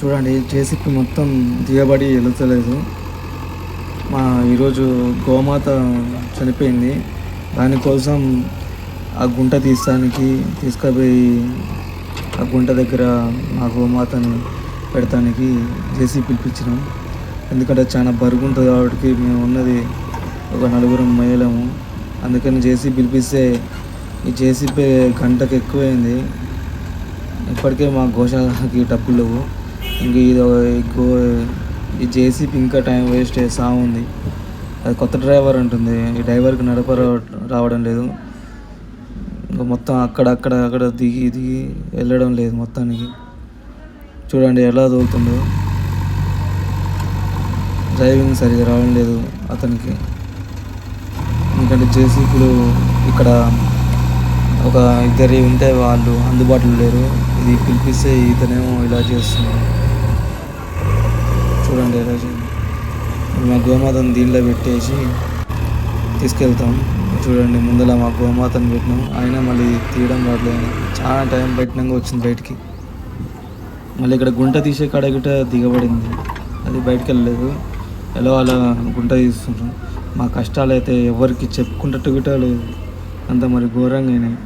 చూడండి జేసీపీ మొత్తం దిగబడి వెళుతలేదు మా ఈరోజు గోమాత చనిపోయింది. దానికోసం ఆ గుంట తీస్తానికి తీసుకుపోయి ఆ గుంట దగ్గర మా గోమాతని పెడతానికి జేసీ పిలిపించినాం. ఎందుకంటే చాలా బరువు ఉంటుంది కాబట్టి మేము ఉన్నది ఒక నలుగురం మహిళము అందుకని జేసీ పిలిపిస్తే ఈ జేసీపీ గంటకు ఎక్కువైంది. ఇప్పటికే మా గోశాలకి డబ్బులు లేవు. ఇంక ఇది ఎక్కువ ఈ జేసీపీ ఇంకా టైం వేస్ట్ చేస్తూ ఉంది. అది కొత్త డ్రైవర్ ఉంటుంది ఈ డ్రైవర్కి నడప రావడం లేదు. ఇంకా మొత్తం అక్కడ అక్కడ అక్కడ దిగి దిగి వెళ్ళడం లేదు మొత్తానికి. చూడండి ఎలా తోలుతుందో డ్రైవింగ్ సరిగా రావడం లేదు అతనికి. ఎందుకంటే జేసీపీలు ఇక్కడ ఒక ఇద్దరు ఉంటే వాళ్ళు అందుబాటులో లేరు. ఇది పిలిపిస్తే ఇతనేమో ఇలా చేస్తున్నారు చూడండి ఎలా మా గోమాతను దీనిలో పెట్టేసి తీసుకెళ్తాం. చూడండి ముందర మా గోమాతను పెట్టినాం. అయినా మళ్ళీ తీయడం రావట్లేదు. చాలా టైం పెట్టినాక వచ్చింది బయటికి. మళ్ళీ ఇక్కడ గుంట తీసే కాడ గిట్ట దిగబడింది. అది బయటకు వెళ్ళలేదు. ఎలా అలా గుంట తీస్తున్నాం మా కష్టాలు అయితే ఎవరికి చెప్పుకుంటట్టు గిట లేదు. అంత మరి ఘోరంగా అయినాయి.